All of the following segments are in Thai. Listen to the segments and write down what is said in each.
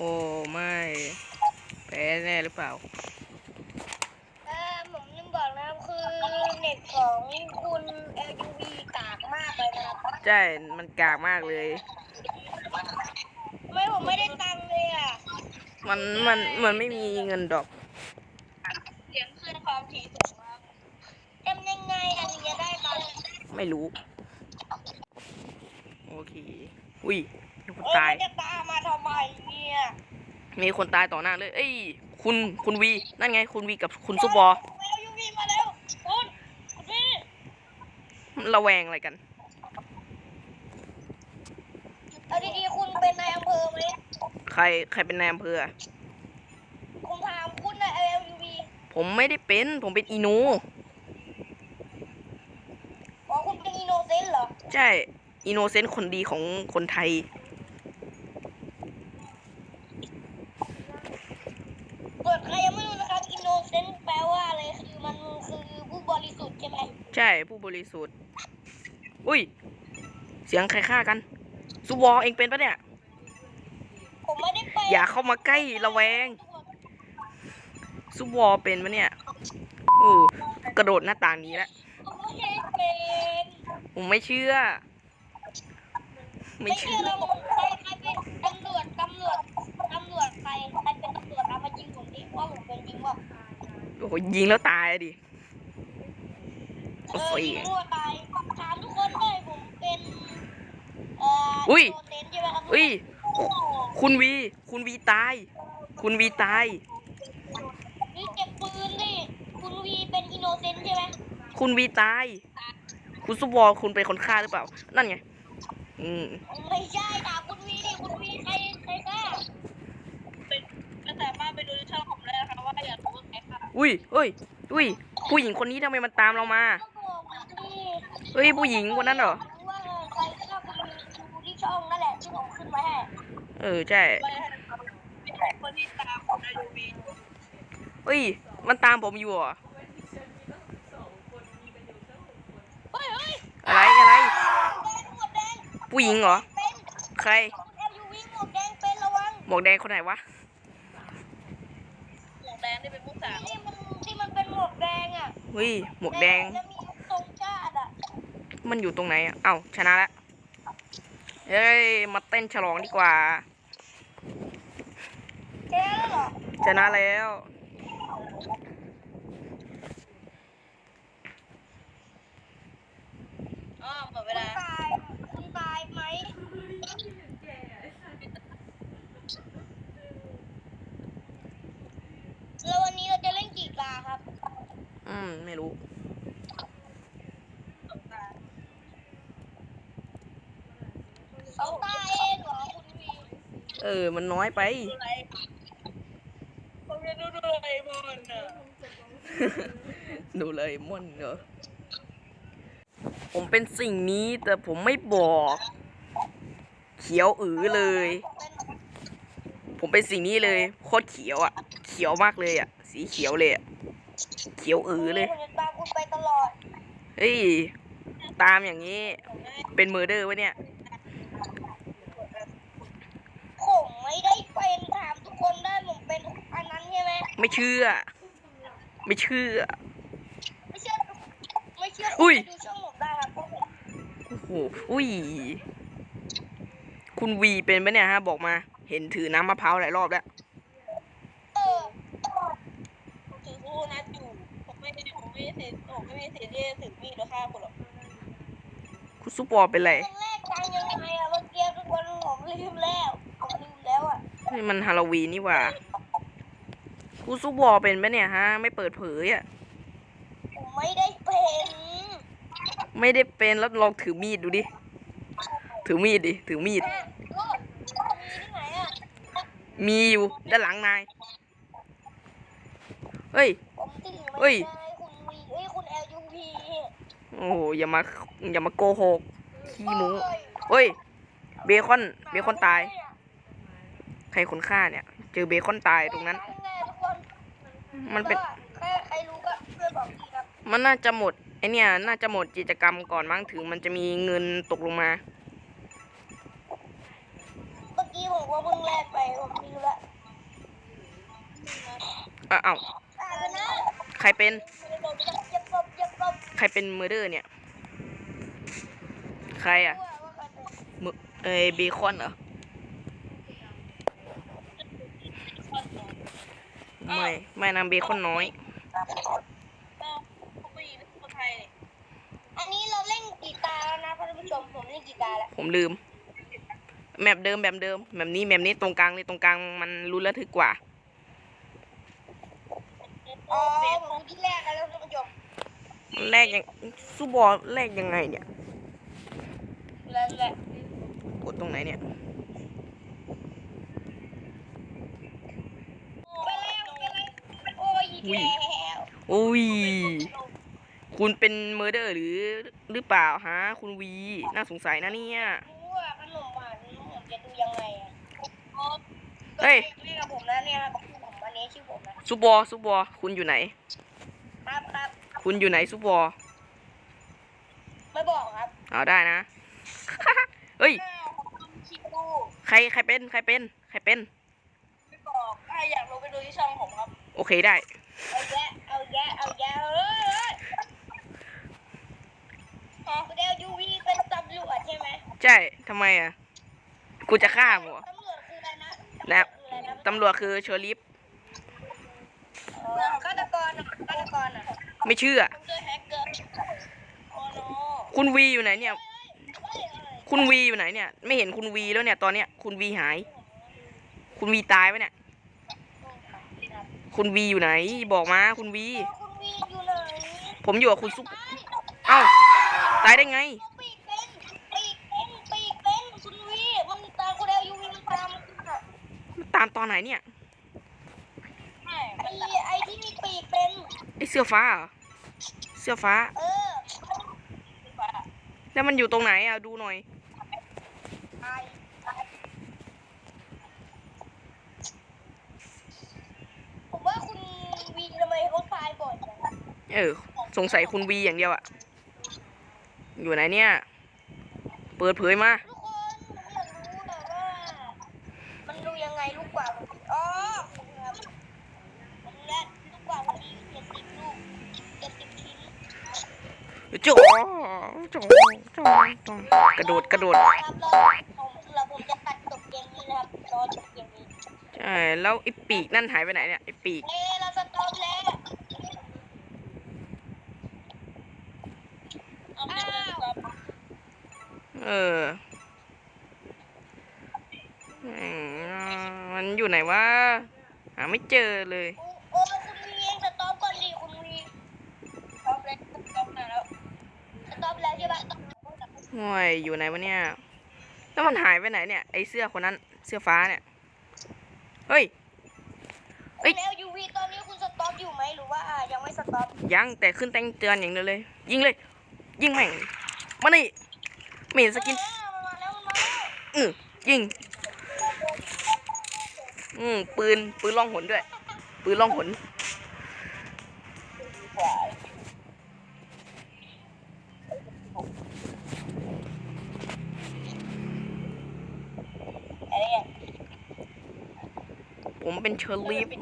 อ้ไม่แพ้แน่หรือเปล่าเออผมลืมบอกนะครับคือเน็ตของคุณ LUV กากมากเลยนะครับใช่ มันกากมากเลย ไม่ผมไม่ได้ตังค์เลยอะมันมันมันไม่มีเงินดอก เสียงขึ้นความถี่สูงครับทำยังไงอันนี้จะได้ตังค์ไม่รู้ โอเคอุ้ยมี คนเอ้ยตายมันจะตามมาทำไมเนี่ยมีคนตายต่อหน้าเลย เอ้ย คุณ คุณวี นั่นไง คุณวีกับคุณซุปบอล LUV มาแล้วคุณคุณพี่ระแวงอะไรกัน เอาดีๆคุณเป็นนายอำเภอไหมใคร ใครเป็นนายอำเภออะผมถามคุณนะ LUV ผมไม่ได้เป็น ผมเป็นอีโน อ๋อคุณเป็นอินโนเซนต์เหรอ ใช่ อินโนเซนต์คนดีของคนไทย ส่วนใครยังไม่รู้นะครับอินโนเซนต์แปลว่าอะไรคือมันคือผู้บริสุทธิ์ใช่ไหม ใช่ผู้บริสุทธิ์ อุ้ย เสียงใครฆ่ากันซุปบอลเองเป็นปะเนี่ย ผมไม่ได้ไปอย่าเข้ามาใกล้ระแวงซุปบอลเป็นปะเนี่ยโอ้กระโดดหน้าต่างหนี้แล้วผมไม่ได้เป็นผมไม่เชื่อ ไม่ไม่เชื่เชื่ออแล้วใครใครเป็นตำรวจตำรวจตำรวจใครใครเป็นตำรวจเอามายิงผมดิว่าผมเป็นจริงว่าโอ้โหยิงแล้วตายอะดิเอ โอ้อโหยิงมั่วตายถามทุกคนเลยผมเป็นเอ่ออุ้ยโนเซนใช่ไหมครับอุ้ยโอ้โหคุณวี คุณวีตาย คุณวีตาย นี่เก็บปืนนี่คุณวีเป็นอินโนเซนต์ใช่ไหมคุณวีตาย คุณซุปบอลคุณเป็นคนฆ่าหรือเปล่า นั่นไง อืม ไม่ใช่ถามคุณวีดิคุณวีใครใครฆ่าเป็นก็สามารถไปดูในช่องผมได้นะคะว่าอยากรู้ว่าใครฆ่าอุ้ยเฮ้ย อุ้ย ผู้หญิงคนนี้ทำไมมันตามเรามาก็บอกมาดิ เฮ้ยผู้หญิงคนนั้นเหรอว่าใครฆ่าคุณวีดูที่ช่องนั่นแหละที่ผมขึ้นไว้ให้เออใช่ไม่ใช่คนที่ตามของนายดูวีเฮ้ย มันตามผมอยู่เหรอ เฮ้ยเฮ้ยอะไรอะไรแดงหมวกแดงผู้หญิงเหรอ เป็นใคร คุณ LUV หมวกแดงเป็นระวังหมวกแดงคนไหนวะ หมวกแดงนี่เป็นผู้สาวที่มันที่มันเป็นหมวกแดงอะ เฮ้ย หมวกแดง จะมีตรงชาติอะ มันอยู่ตรงไหนอะเอ้าชนะแล้วเฮ้ย มาเต้นฉลองดีกว่าแค่แล้วเหรอชนะแล้ว อ๋อหมดเวลาตายคุณตายไหมแล้ววันนี้เราจะเล่นกี่ตาครับ อืม ไม่รู้ สองตาเองเหรอคุณวี เออ มันน้อยไปผมจะดูดูไอมอนอะดูเลยม่อนเหรอผมเป็นสิ่งนี้แต่ผมไม่บอก เขียวอือเลย ผมเป็นสิ่งนี้เลยโคตรเขียวอะ เขียวมากเลยอะ สีเขียวเลยอะ เขียวอือเลย ผมจะตามคุณไปตลอด เฮ้ย ตามอย่างนี้ เป็นเมอร์เดอร์วะเนี่ยผม ไม่ได้เป็นถามทุกคนได้ผมเป็นอันนั้นใช่ไหมไม่เชื่อ ไม่เชื่อ ไม่เชื่อไม่เชื่ออุ้ยไปดูช่องผมได้ครับเพราะผมโอ้โหอุ้ย คุณวีเป็นปะเนี่ยฮะ บอกมา เห็นถือน้ำมะพร้าวหลายรอบแล้วเออผมถือพูนัดอยู่ผมไม่ได้ผมไม่ได้เสียผมไม่ได้เสียที่จะถือมีดแล้วฆ่าคุณหรอกคุณซุปบอลเป็นไร นี่มันฮาโลวีนนี่หว่าคุณซุปบอลเป็นปะเนี่ยฮะ ไม่เปิดเผยอะ ผมไม่ได้เป็นไม่ได้เป็นแล้วลองถือมีดดูดิ ถือมีดดิ ถือมีดฮะก็มีที่ไหนอะมีอยู่ด้านหลังนาย เฮ้ย ผมตื่นเฮ้ไม่ยได้คุณวีเอ้ยคุณ LUV โอ้โหอย่ามาอย่ามาโกหกขี้หมูเอ้ยเฮ้ย เบคอน เบคอนตาย ใครคนฆ่าเนี่ย เจอเบคอนตายตรงนั้นแน่ทุกคนมันเป็นแค่ใครรู้ก็ช่วยบอกทีครับมันน่าจะหมดไอเนี่ย น่าจะหมดกิจกรรมก่อนมั้งถึงมันจะมีเงินตกลงมา เมื่อกี้ผมว่าเพิ่งแลกไปผมไม่รู้ละอ้าวอ้าวอ่านะใครเป็นเย็บกบเย็บกบใครเป็นเมอร์เดอร์เนี่ย ใครอะว่าว่าใครเป็นมือเอ้ยเบคอนเหรอ ไม่ไม่นำเบคอนน้อย อันนี้เราเล่นกี่ตาแล้วนะท่านผู้ชมผมเล่นกี่ตาแล้วผมลืม แมปเดิมแบบเดิมแบบนี้แบบนี้ตรงกลางเลยตรงกลางมันรู้ระทึกกว่า อ๋อผมที่แรกแล้วท่านผู้ชมมันแรกยังซูบอลแรกยังไงเนี่ย แล้วแหละ กดตรงไหนเนี่ย ไปแล้วไปแล้วโอ้ยอีกแล้ว อุ้ย คุณเป็นเมอร์เดอร์หรือหรือเปล่าฮะ คุณวี น่าสงสัยนะเนี่ยรู้ว่าขนมหวานผมจะดูยังไงอะเฮ้ยเรียกกับผมนะเนี่ยครับชื่อผมอันนี้ชื่อผมนะซูบอลซูบอลคุณอยู่ไหน ครับครับคุณอยู่ไหนซูบอลไม่บอกครับเอาได้นะ เฮ้ยอ้าวผมทำคลิปดูใครใครเป็นใครเป็น ใครเป็น ไม่บอกถ้าอยากรู้ไปดูที่ช่องผมครับ โอเคได้ เอาแยะเอาแยะเอาแยะเอ้ยออเดลยูวีเป็นตำรวจใช่ไหมใช่ทำไมอะ กูจะฆ่ามึงเหรอตำรวจคืออะไรนะแล้วคืออะไรนะตำรวจคือเชอริฟอ๋อฆาตกรอะฆาตกรอะไม่เชื่อผมเจอแฮกเกอร์โอ้โนคุณวีอยู่ไหนเนี่ย เฮ้ยเฮ้ยคุณวีอยู่ไหนเนี่ย ไม่เห็นคุณวีแล้วเนี่ย ตอนเนี้ย คุณวีหาย คุณวีตายไปเนี่ย คุณวีอยู่ไหน บอกมาคุณวีเออคุณวีอยู่ไหนผมอยู่กับคุณซุปเอ้าตายได้ไง ปีกเป็นปีกเป็นปีกเป็นคุณวีมันตามคุณเดลยูวีมันตามคุณอะตามตอนไหนเนี่ยไอ้ไอ้ที่มีปีกเป็นไอเสื้อฟ้าเหรอเสื้อฟ้า เออ แล้วมันอยู่ตรงไหนอะดูหน่อย ไอ้ผมว่าคุณวีทำไมเขาตายบ่อยจัง เออ สงสัยคุณวีอย่างเดียวอะอยู่ไหนเนี่ย เปิดเผยมาทุกคนผมอยากรู้หน่อยว่า มันดูยังไงลูกกว่าผมอ๋อผมครับผมและลูกกว่าผมมีเจ็ดสิบลูกเจ็ดสิบชิ้นจ๋อจ๋อจ๋อจ๋อกระโดดกระโดด ครับเราผมเราผมจะตัดจบเกมนี้นะครับรอจบเกมนี้ใช่ แล้วไอ้ปีกนั่นหายไปไหนเนี่ยไอ้ปีก เอ้เราสต็อปแล้วอ้าว เออแม่งมันอยู่ไหนวะหาไม่เจอเลย โอ้คุณวีเองสต็อปก่อนดิคุณวีสต็อปแล้วสต็อปนานแล้วสต็อปแล้วใช่ปะห่วยอยู่ไหนวะเนี่ย แล้วมันหายไปไหนเนี่ย ไอ้เสื้อคนนั้น เสื้อฟ้าเนี่ย เฮ้ยเอ้ยแล้วยูวีตอนนี้คุณสต็อปอยู่ไหมหรือว่ายังไม่สต็อปยังแต่ขึ้นแจ้งเตือนอย่างเดียวเลย ยิงเลย ยิงแม่งมานี่ไม่ เห็นสกินเออมันมาแล้วมันมาแล้วอือยิงอืมปืน ปืนล่องหนด้วย ปืนล่องหนอะไรอะผมเป็นเชอร์ลีฟนี่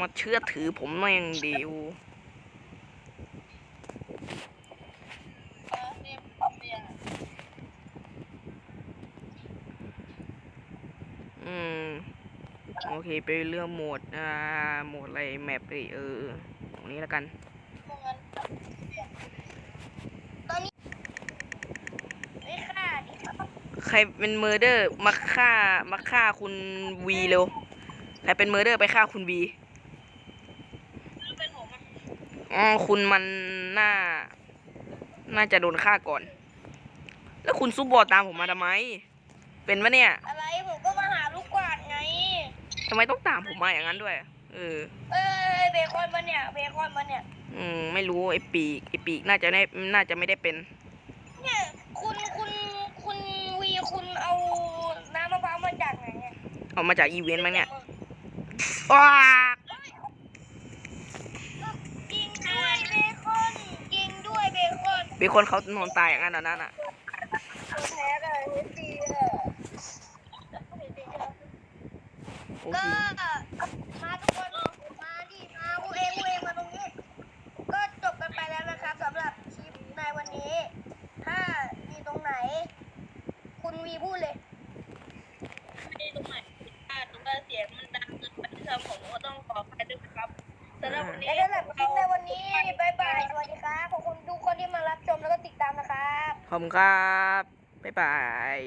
มาเชื่อถือผมมาอย่างเดียว เออเนี่ยปรับเปลี่ยน อืม โอเคไปเรื่องโหมดอ่าโหมดอะไรแมปเลยเออตรงนี้แล้วกันพวกนั้นตอนนี้ไม่ฆ่าดิใครเป็นเมอร์เดอร์มาฆ่ามาฆ่าคุณวีเร็วใครเป็นเมอร์เดอร์ไปฆ่าคุณวีเป็นผมอะอ๋อคุณมันน่า น่าจะโดนฆ่าก่อน แล้วคุณซุปบอลตามผมมาทำไม เป็นปะเนี่ย อะไรผมก็มาหาลูกกวาดไง ทำไมต้องตามผมมาอย่างนั้นด้วย เออ เอ้ยเบคอนมันเนี่ยเบคอนมันเนี่ยอืม ไม่รู้ไอ้ปีกไอ้ปีกน่าจะได้น่าจะไม่ได้เป็น เนี่ยคุณคุณคุณวีคุณเอาน้ำมะพร้าวมาจากไหนเนี่ยเอามาจากอีเวนต์มั้งเนี่ยว้ายิงด้วยเบคอนยิงด้วยเบคอน มีคนเขานอนตายอย่างนั้นเหรอนั่นอะ แพ้เลยเฮสตีเลย โอ ก็มาทุกคนมาดิมากูเองกูเองมาตรงนี้ ก็จบกันไปแล้วนะครับสำหรับคลิปในวันนี้ ถ้ามีตรงไหน คุณวีพูดเลยไม่ตรงไหนอ่าตรงเสียงมันดังเกินไปที่ทำผมก็ต้องขออภัยด้วยครับสำหรับวันนี้และสำหรับคลิปในวันนี้บายบายสวัสดีครับขอบคุณทุกคนที่มารับชมแล้วก็ติดตามนะครับ ขอบคุณครับ บ๊ายบาย